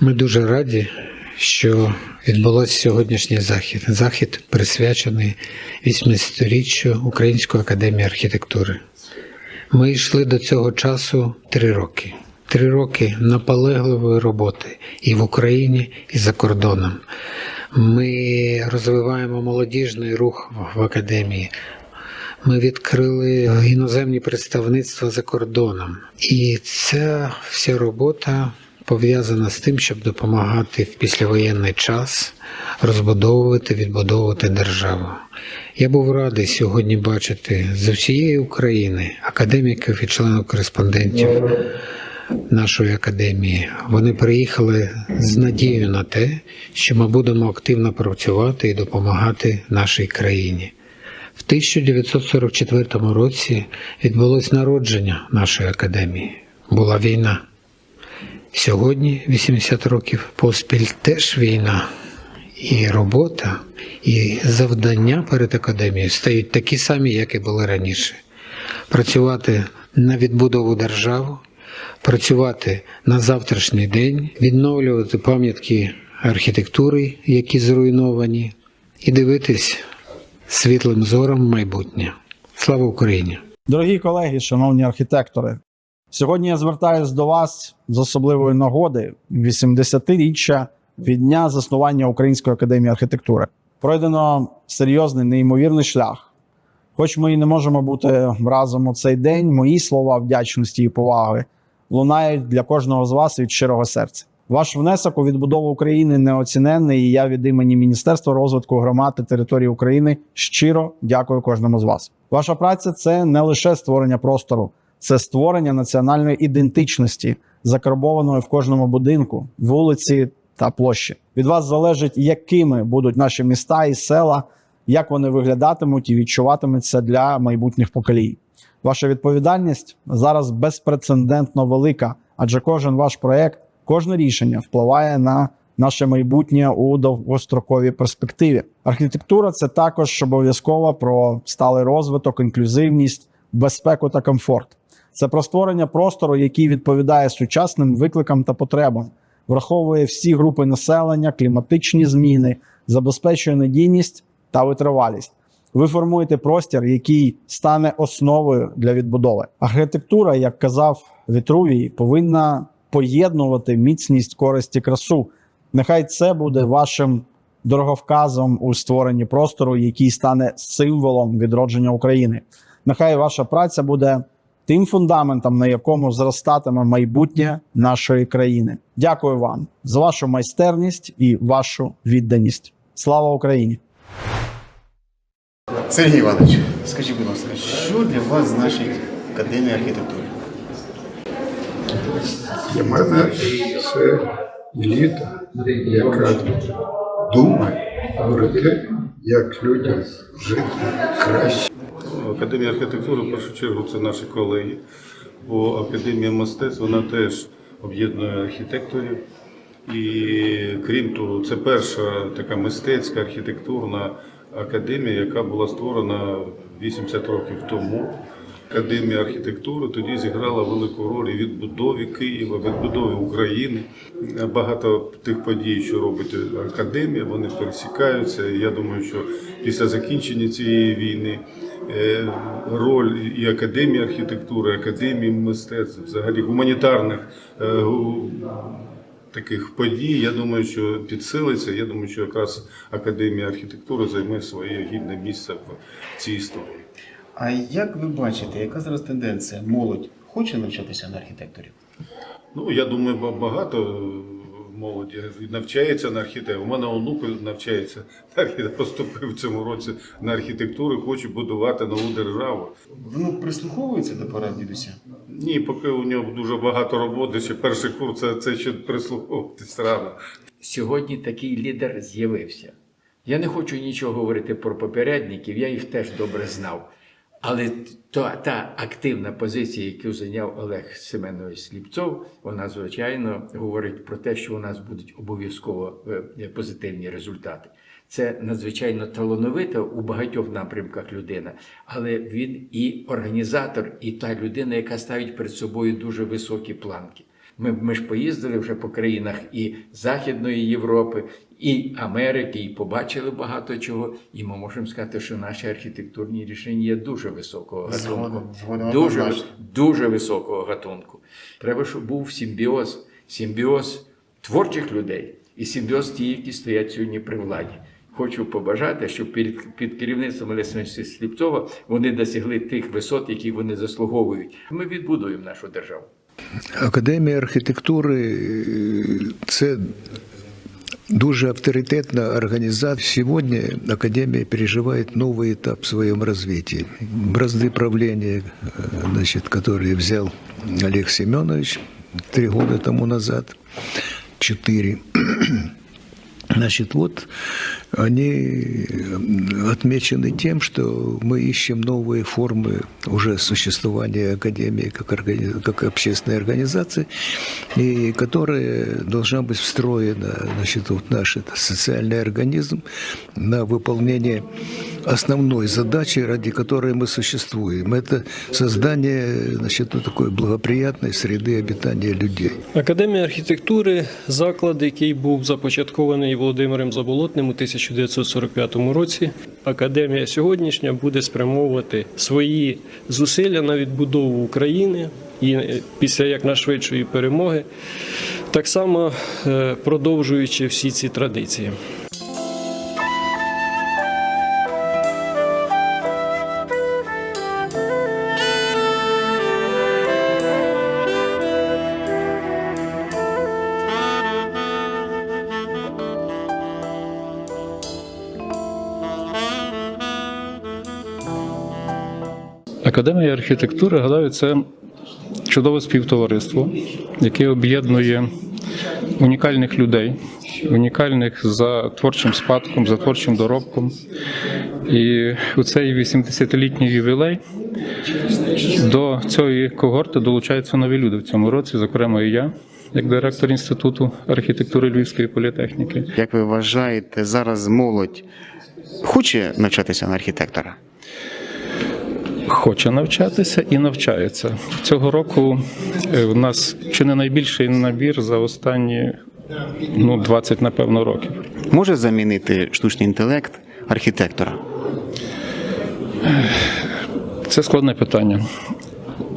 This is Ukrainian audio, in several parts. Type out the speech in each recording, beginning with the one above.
Ми дуже раді, що відбулося сьогоднішній захід. Захід присвячений 80-річчю Української академії архітектури. Ми йшли до цього часу три роки. Три роки наполегливої роботи і в Україні, і за кордоном. Ми розвиваємо молодіжний рух в академії. Ми відкрили іноземні представництва за кордоном. І ця вся робота пов'язана з тим, щоб допомагати в післявоєнний час розбудовувати, відбудовувати державу. Я був радий сьогодні бачити з усієї України академіків і членів кореспондентів нашої академії. Вони приїхали з надією на те, що ми будемо активно працювати і допомагати нашій країні. В 1944 році відбулось народження нашої академії. Була війна. Сьогодні, 80 років поспіль, теж війна. І робота, і завдання перед академією стають такі самі, як і були раніше. Працювати на відбудову держави, працювати на завтрашній день, відновлювати пам'ятки архітектури, які зруйновані, і дивитись світлим зором майбутнє. Слава Україні! Дорогі колеги, шановні архітектори, сьогодні я звертаюся до вас з особливої нагоди 80-річчя від дня заснування Української академії архітектури. Пройдено серйозний неймовірний шлях. Хоч ми і не можемо бути разом у цей день, мої слова вдячності і поваги лунають для кожного з вас від щирого серця. Ваш внесок у відбудову України неоціненний, і я від імені Міністерства розвитку громад та території України щиро дякую кожному з вас. Ваша праця це не лише створення простору, це створення національної ідентичності, закарбованої в кожному будинку, вулиці та площі. Від вас залежить, якими будуть наші міста і села, як вони виглядатимуть і відчуватимуться для майбутніх поколінь. Ваша відповідальність зараз безпрецедентно велика, адже кожен ваш проект, кожне рішення впливає на наше майбутнє у довгостроковій перспективі. Архітектура це також обов'язково про сталий розвиток, інклюзивність, безпеку та комфорт. Це про створення простору, який відповідає сучасним викликам та потребам, враховує всі групи населення, кліматичні зміни, забезпечує надійність та витривалість. Ви формуєте простір, який стане основою для відбудови. Архітектура, як казав Вітрувій, повинна поєднувати міцність, користь і красу. Нехай це буде вашим дороговказом у створенні простору, який стане символом відродження України. Нехай ваша праця буде тим фундаментом, на якому зростатиме майбутнє нашої країни. Дякую вам за вашу майстерність і вашу відданість. Слава Україні! Сергій Іванович, скажіть, будь ласка, що для вас значить Академія архітектури? Для мене це еліта, яка думає про те, як людям жити краще. Академія архітектури, в першу чергу, це наші колеги, бо Академія мистецтв вона теж об'єднує архітекторів. І крім того, це перша така мистецька архітектурна академія, яка була створена 80 років тому. Академія архітектури тоді зіграла велику роль і відбудові Києва, відбудові України. Багато тих подій, що робить академія, вони пересікаються. Я думаю, що після закінчення цієї війни роль і академії архітектури, академії мистецтв, взагалі гуманітарних е, таких подій, я думаю, що підсилиться. Я думаю, що якраз академія архітектури займе своє гідне місце в цій історії. А як ви бачите, яка зараз тенденція? Молодь хоче навчатися на архітекторів? Ну, я думаю, багато молоді навчається на архітектуру. У мене онук навчається на архітектуру, поступив в цьому році на архітектуру, хоче будувати нову державу. Воно прислуховується до порад дідуся? Ні, поки у нього дуже багато роботи, ще перший курс, це, це ще прислуховуватись рано. сьогодні такий лідер з'явився. Я не хочу нічого говорити про попередників, я їх теж добре знав. Але то, та активна позиція, яку зайняв Олег Семенович Сліпцов, вона, звичайно, говорить про те, що у нас будуть обов'язково е, позитивні результати. Це надзвичайно талановита у багатьох напрямках людина, але він і організатор, і та людина, яка ставить перед собою дуже високі планки. Ми, ми ж поїздили вже по країнах і Західної Європи, і Америки, і побачили багато чого. І ми можемо сказати, що наші архітектурні рішення є дуже високого гатунку. Дуже, дуже високого гатунку. Треба, щоб був симбіоз, симбіоз творчих людей і симбіоз ті, які стоять сьогодні при владі. Хочу побажати, щоб під, під керівництвом Олександра Сліпцова вони досягли тих висот, які вони заслуговують. Ми відбудуємо нашу державу. Академія архітектури е, це дуже авторитетна організація. Сьогодні Академія переживає новий етап в своєму розвитку. Бразды правления, э, значит, которые взял Олег Семенович три года тому назад, четыре. Значит, вот они отмечены тем, что мы ищем новые формы уже существования Академии как, органи- как общественной организации, и которая должна быть встроена значит, вот наш это, социальный организм на выполнение основной задачи, ради которой мы существуем. Это создание значит, вот такой благоприятной среды обитания людей. Академія архітектури заклад, який був започаткований Володимиром Заболотним у 1945 році. Академія сьогоднішня буде спрямовувати свої зусилля на відбудову України і е, після якнайшвидшої перемоги, так само е, продовжуючи всі ці традиції. Академія архітектури, гадаю, це чудове співтовариство, яке об'єднує унікальних людей, унікальних за творчим спадком, за творчим доробком. І у цей 80-літній ювілей до цієї когорти долучаються нові люди в цьому році, зокрема і я, як директор Інституту архітектури Львівської політехніки. Як ви вважаєте, зараз молодь хоче навчатися на архітектора? Хоче навчатися і навчається. Цього року е, в нас чи не найбільший набір за останні ну, 20, напевно, років. Може замінити штучний інтелект архітектора? Це складне питання.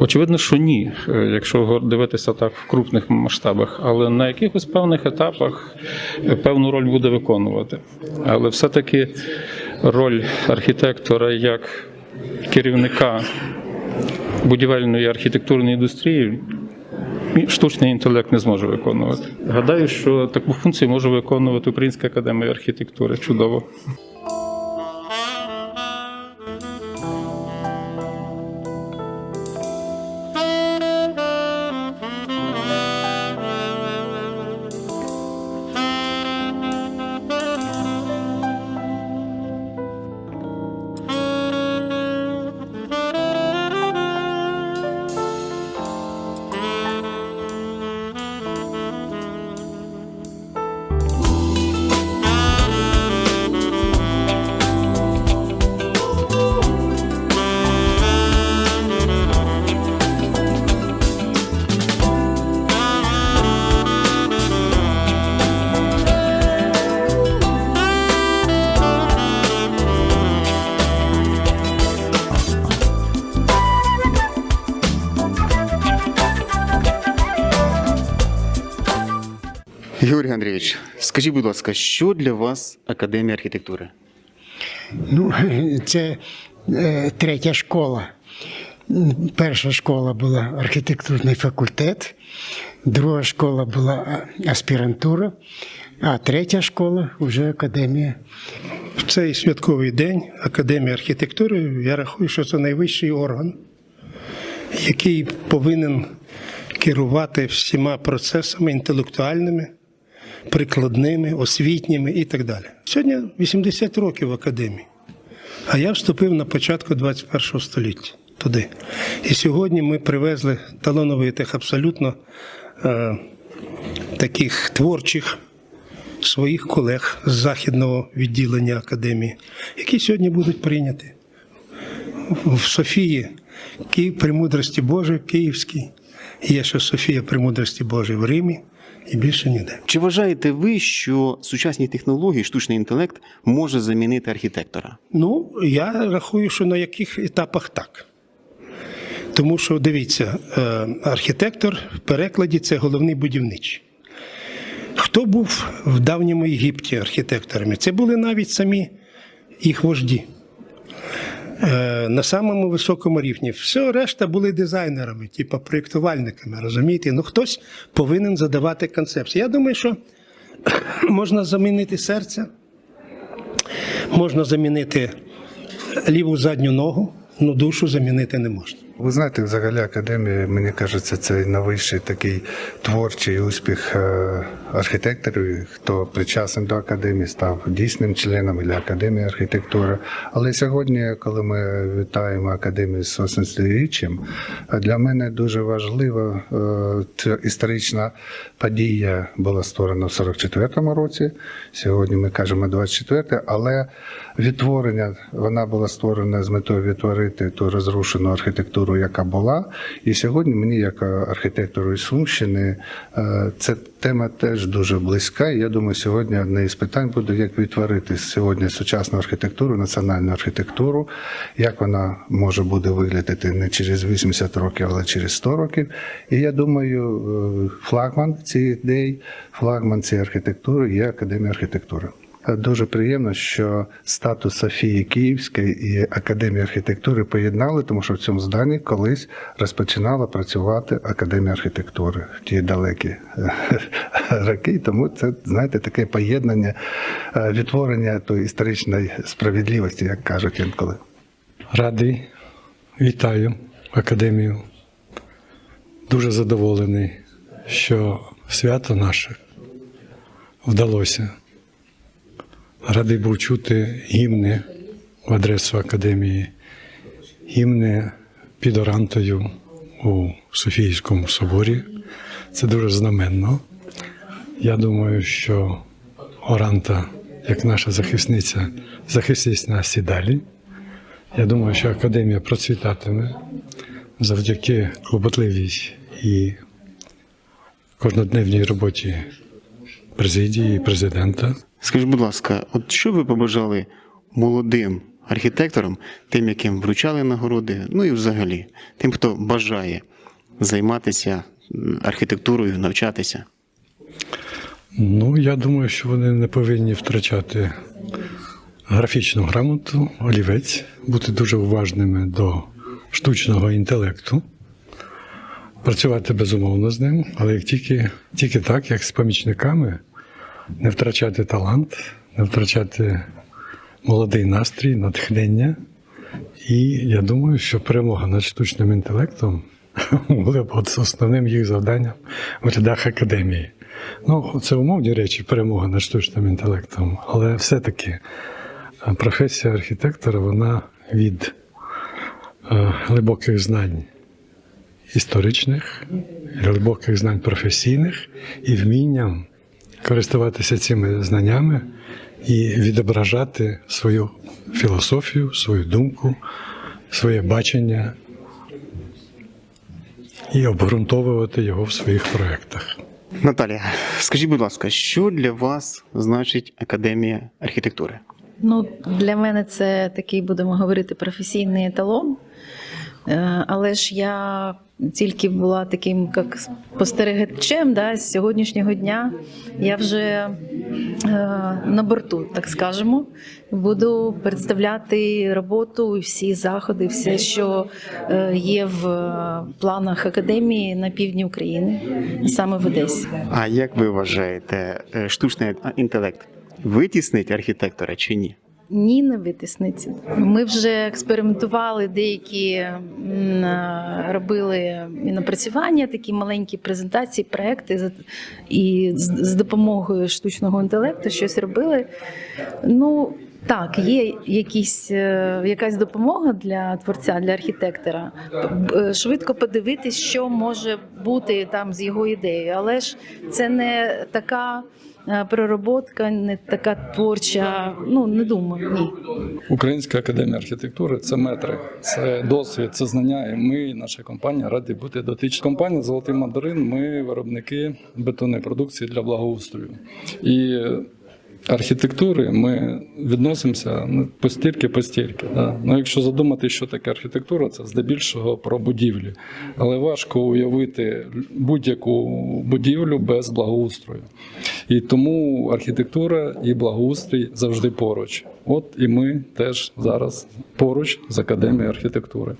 Очевидно, що ні, е, якщо дивитися так в крупних масштабах, але на якихось певних етапах е, певну роль буде виконувати. Але все-таки роль архітектора як керівника будівельної архітектурної індустрії штучний інтелект не зможе виконувати. Гадаю, що таку функцію може виконувати Українська академія архітектури. Чудово. Юрій Андрійович, скажіть, будь ласка, що для вас Академія архітектури? Ну, це е, третя школа. Перша школа була архітектурний факультет, друга школа була аспірантура, а третя школа вже академія. В цей святковий день Академія архітектури, я рахую, що це найвищий орган, який повинен керувати всіма процесами інтелектуальними, прикладними, освітніми і так далі. Сьогодні 80 років академії, а я вступив на початку 21 століття туди. І сьогодні ми привезли талановитих, абсолютно е, таких творчих своїх колег з західного відділення академії, які сьогодні будуть прийняті в Софії, Київ, при мудрості Божої, Київській, Є ще Софія Премудрості Божої в Римі і більше ніде. Чи вважаєте ви, що сучасні технології, штучний інтелект може замінити архітектора? Ну, я рахую, що на яких етапах так. Тому що дивіться, е, архітектор в перекладі це головний будівничий. Хто був в давньому Єгипті архітекторами? Це були навіть самі їх вожді. Е, На самому високому рівні. Все решта були дизайнерами, типу проєктувальниками, розумієте? Ну хтось повинен задавати концепцію. Я думаю, що можна замінити серце, можна замінити ліву задню ногу, але душу замінити не можна. Ви знаєте, взагалі академія, мені кажеться, це найвищий такий творчий успіх е, архітекторів, хто причасний до академії, став дійсним членом для академії архітектури. Але сьогодні, коли ми вітаємо академію з 80-річчям, для мене дуже важливо, е, ця історична подія була створена в 44-му році. Сьогодні ми кажемо 24, але відтворення вона була створена з метою відтворити ту розрушену архітектуру, яка була. І сьогодні мені, як архітектору із Сумщини, е, ця тема теж дуже близька. І я думаю, сьогодні одне із питань буде, як відтворити сьогодні сучасну архітектуру, національну архітектуру, як вона може буде виглядати не через 80 років, але через 100 років. І я думаю, е, флагман цієї ідеї, флагман цієї архітектури є Академія архітектури. Дуже приємно, що статус Софії Київської і Академії архітектури поєднали, тому що в цьому зданні колись розпочинала працювати Академія архітектури в ті далекі е, роки. Тому це, знаєте, таке поєднання, е, відтворення тої історичної справедливості, як кажуть інколи. Радий, вітаю академію. Дуже задоволений, що свято наше вдалося. Радий був чути гімни в адресу академії, гімни під орантою у Софійському соборі. Це дуже знаменно. Я думаю, що Оранта, як наша захисниця, захистить нас і далі. Я думаю, що академія процвітатиме завдяки клопотливій і кожнодневній роботі президії і президента. Скажіть, будь ласка, от що ви побажали молодим архітекторам, тим, яким вручали нагороди, ну і взагалі, тим, хто бажає займатися архітектурою, навчатися? Ну, я думаю, що вони не повинні втрачати графічну грамоту, олівець, бути дуже уважними до штучного інтелекту, працювати безумовно з ним, але як тільки, тільки так, як з помічниками, не втрачати талант, не втрачати молодий настрій, натхнення. І я думаю, що перемога над штучним інтелектом буде от основним їх завданням в рядах академії. Ну, це умовні речі, перемога над штучним інтелектом, але все-таки е, професія архітектора вона від е, глибоких знань історичних, глибоких знань професійних і вмінням користуватися цими знаннями і відображати свою філософію, свою думку, своє бачення і обґрунтовувати його в своїх проєктах. Наталія, скажіть, будь ласка, що для вас значить Академія архітектури? Ну, для мене це такий, будемо говорити, професійний еталон. Е, Але ж я тільки була таким як спостерігачем да, з сьогоднішнього дня. Я вже е, на борту, так скажемо. Буду представляти роботу всі заходи, все, що е, є в планах академії на півдні України, саме в Одесі. А як ви вважаєте, штучний інтелект витіснить архітектора чи ні? Ні, не витисниться. Ми вже експериментували деякі е, робили і напрацювання, такі маленькі презентації, проекти і з, з допомогою штучного інтелекту щось робили. Ну Так, є якісь, е, якась допомога для творця, для архітектора. Е, Швидко подивитись, що може бути там з його ідеєю, але ж це не така е, перероботка, не така творча. Ну не думаю, ні. Українська академія архітектури це метри, це досвід, це знання. І ми, наша компанія, раді бути дотичні. Компанія Золотий мандарин. Ми виробники бетонної продукції для благоустрою. І архітектури ми відносимося ну, постільки постільки. Да. Ну, якщо задумати, що таке архітектура, це здебільшого про будівлі. Але важко уявити будь-яку будівлю без благоустрою. І тому архітектура і благоустрій завжди поруч. От і ми теж зараз поруч з академією архітектури.